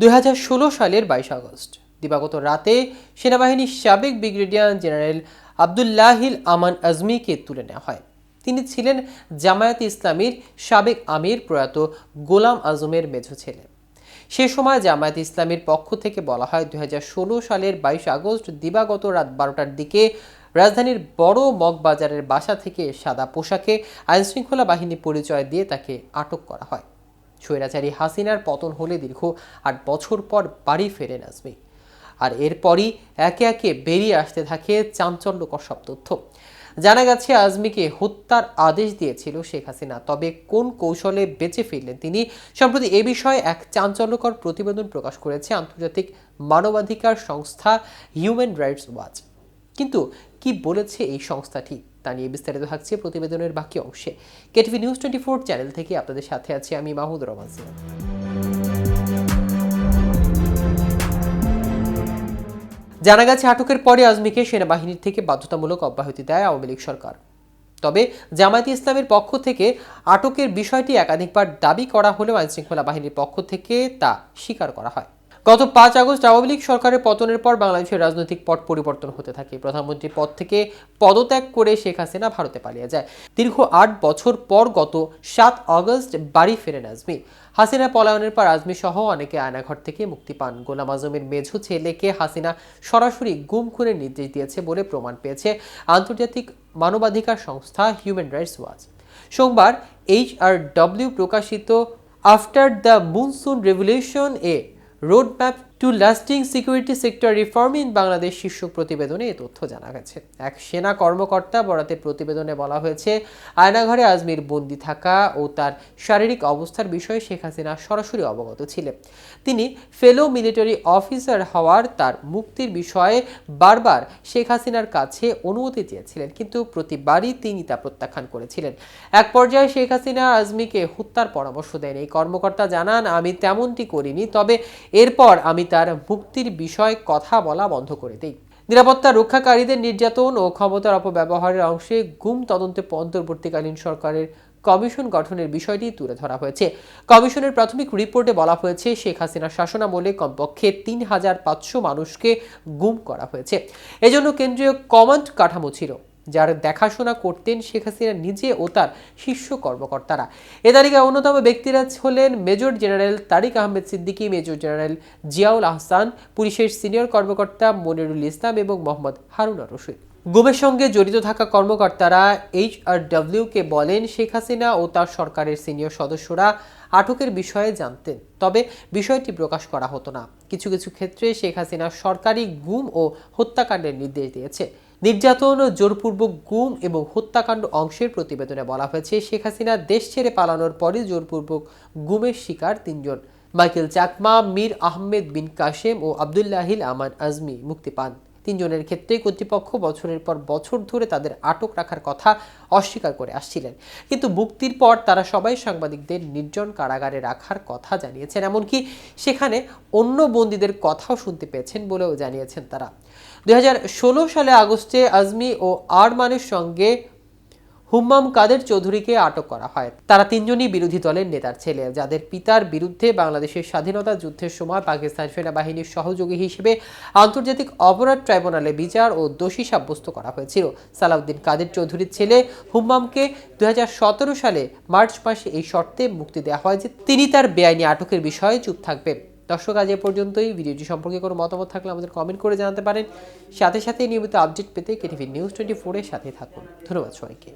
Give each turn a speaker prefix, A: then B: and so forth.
A: দুই হাজার ষোলো সালের বাইশ আগস্ট। দিবাগত রাতে সেনাবাহিনীর সাবেক ব্রিগেডিয়ার জেনারেল আবদুল্লাহিল আমান আজমিকে তুলে নেওয়া হয়। তিনি ছিলেন জামায়াত ইসলামীর সাবেক আমির প্রয়াত গোলাম আজমের মেঝো ছেলে। সে সময় জামায়াত ইসলামীর পক্ষ থেকে বলা হয়, দুই হাজার ষোলো সালের বাইশ আগস্ট দিবাগত রাত বারোটার দিকে রাজধানীর বড় মগবাজারের বাসা থেকে সাদা পোশাকে আইনশৃঙ্খলা বাহিনী পরিচয় দিয়ে তাকে আটক করা হয়। স্বৈরাচারী হাসিনার পতন হলে দীর্ঘ আট বছর পর বাড়ি ফেরেন আজমি। আর এরপরই একে একে বেরিয়ে আসতে থাকে চাঞ্চল্যকর সব তথ্য। জানা গেছে, আজমিকে হত্যার আদেশ দিয়েছিল শেখ হাসিনা। তবে কোন কৌশলে বেঁচে ফিরলেন তিনি সম্প্রতি এ বিষয়ে এক চাঞ্চল্যকর প্রতিবেদন প্রকাশ করেছে আন্তর্জাতিক মানবাধিকার সংস্থা হিউম্যান রাইটস ওয়াচ। কিন্তু কি বলেছে এই সংস্থাটি তা নিয়ে বিস্তারিত থাকছে প্রতিবেদনের বাকি অংশে। KTV news twenty four channel থেকে আপনাদের সাথে আছি আমি মাহমুদ রহমান। জানা গেছে, আটকের পরে আজমিকে সেনাবাহিনীর থেকে বাধ্যতামূলক অব্যাহতি দেয় আওয়ামী লীগ সরকার। তবে জামায়াতে ইসলামের পক্ষ থেকে আটকের বিষয়টি একাধিকবার দাবি করা হলেও আইনশৃঙ্খলা বাহিনীর পক্ষ থেকে তা স্বীকার করা হয়। গত পাঁচ আগস্ট আওয়ামী লীগ সরকারের পতনের পর বাংলাদেশের রাজনৈতিক পট পরিবর্তন হতে থাকে। প্রধানমন্ত্রী পদ থেকে পদত্যাগ করে শেখ হাসিনা ভারতে পালিয়ে যায়। দীর্ঘ আট বছর পর গত সাত আগস্ট বাড়ি ফেরেন আজমি। হাসিনা পলায়নের পর আজমি সহ অনেকে আয়নাঘর থেকে মুক্তি পান। গোলাম আজমের মেঝো ছেলেকে হাসিনা সরাসরি গুম খুনের নির্দেশ দিয়েছে বলে প্রমাণ পেয়েছে আন্তর্জাতিক মানবাধিকার সংস্থা হিউম্যান রাইটস ওয়াচ সোমবার এইচ আর ডব্লিউ প্রকাশিত after the monsoon revolution a roadmap to lasting security sector reform in Bangladesh শীর্ষক প্রতিবেদনে এই তথ্য জানা গেছে। এক সেনা কর্মকর্তা বরাতে প্রতিবেদনে বলা হয়েছে, আয়নাঘরে আজমির বন্দি থাকা ও তার শারীরিক অবস্থার বিষয়ে শেখ হাসিনা সরাসরি অবগত ছিলেন। তিনি ফেলো মিলিটারি অফিসার হওয়ার তার মুক্তির বিষয়ে বারবার শেখ হাসিনার কাছে অনুমতি চেয়েছিলেন, কিন্তু প্রতিবারই তিনি তা প্রত্যাখ্যান করেছিলেন। এক পর্যায়ে শেখ হাসিনা আজমিকে হত্যার পরামর্শ দেন। এই কর্মকর্তা জানান, আমি তেমনটি করিনি, তবে এরপর আমি তার মুক্তির বিষয়ে কথা বলা বন্ধ করে দেই। নিরাপত্তা রক্ষাকারীদের নির্যাতন ও ক্ষমতার অপব্যবহারের অংশে গুম তদন্তে অন্তর্বর্তীকালীন সরকারের কমিশন গঠনের বিষয়টি তুলে ধরা হয়েছে। কমিশনের প্রাথমিক রিপোর্টে বলা হয়েছে, শেখ হাসিনার শাসনামলে কমপক্ষে তিন হাজার পাঁচশো মানুষকে গুম করা হয়েছে। এজন্য কেন্দ্রীয় কমান্ড কাঠামো ছিল যার দেখাশোনা করতেন শেখ হাসিনা নিজে ও তার শীর্ষ কর্মকর্তারা। এ তালিকায় অন্যতম ব্যক্তিরা হলেন major general Tariq Ahmed Siddiqui, major general Ziaul Ahsan, পুলিশের সিনিয়র কর্মকর্তা মনিরুল ইসলাম এবং মোহাম্মদ হারুনা রশিদ। গুমের সঙ্গে জড়িত থাকা কর্মকর্তারা এইচ আর ডব্লিউকে বলেন, শেখ হাসিনা ও তার সরকারের সিনিয়র সদস্যরা আটকের বিষয়ে জানতেন, তবে বিষয়টি প্রকাশ করা হতো না। কিছু কিছু ক্ষেত্রে শেখ হাসিনা সরকারি গুম ও হত্যাকাণ্ডের নির্দেশ দিয়েছে। নির্যাতন ও জোরপূর্বক গুম এবং হত্যাকাণ্ড অংশের প্রতিবেদনে বলা হয়েছে, শেখ হাসিনা দেশ ছেড়ে পালানোর পরই জোরপূর্বক গুমের শিকার তিনজন। মাইকেল চাকমা, মীর আহমেদ বিন কাশেম ও আবদুল্লাহিল আমান আজমি মুক্তি পান। তিনজনের ক্ষেত্রে কর্তৃপক্ষ বছরের পর বছর ধরে তাদের আটক রাখার কথা অস্বীকার করে আসছিলেন। কিন্তু মুক্তির পর তারা সবাই সাংবাদিকদের নির্জন কারাগারে রাখার কথা জানিয়েছেন। এমনকি সেখানে অন্য বন্দীদের কথাও শুনতে পেয়েছেন বলেও জানিয়েছেন তারা। দুই হাজার ষোলো সালে আগস্টে আজমি ও আরমানের সঙ্গে হুম্মাম কাদের চৌধুরীকে আটক করা হয়। তারা তিনজনই বিরোধী দলের নেতার ছেলে, যাদের পিতার বিরুদ্ধে বাংলাদেশের স্বাধীনতা যুদ্ধের সময় পাকিস্তান সেনাবাহিনীর সহযোগী হিসেবে আন্তর্জাতিক অপরাধ ট্রাইব্যুনালে বিচার ও দোষী সাব্যস্ত করা হয়েছিল। সালাউদ্দিন কাদের চৌধুরীর ছেলে হুম্মামকে দুই হাজার সতেরো সালে মার্চ মাসে এই শর্তে মুক্তি দেওয়া হয় যে তিনি তার বেআইনি আটকের বিষয়ে চুপ থাকবেন। দর্শক, আজ এ পর্যন্তই। ভিডিওটি সম্পর্কে কোনো মতামত থাকলে আমাদের কমেন্ট করে জানাতে পারেন। সাথে সাথে নিয়মিত আপডেট পেতে কেটিভি নিউজ টোয়েন্টি ফোরের সাথে থাকুন। ধন্যবাদ সবাইকে।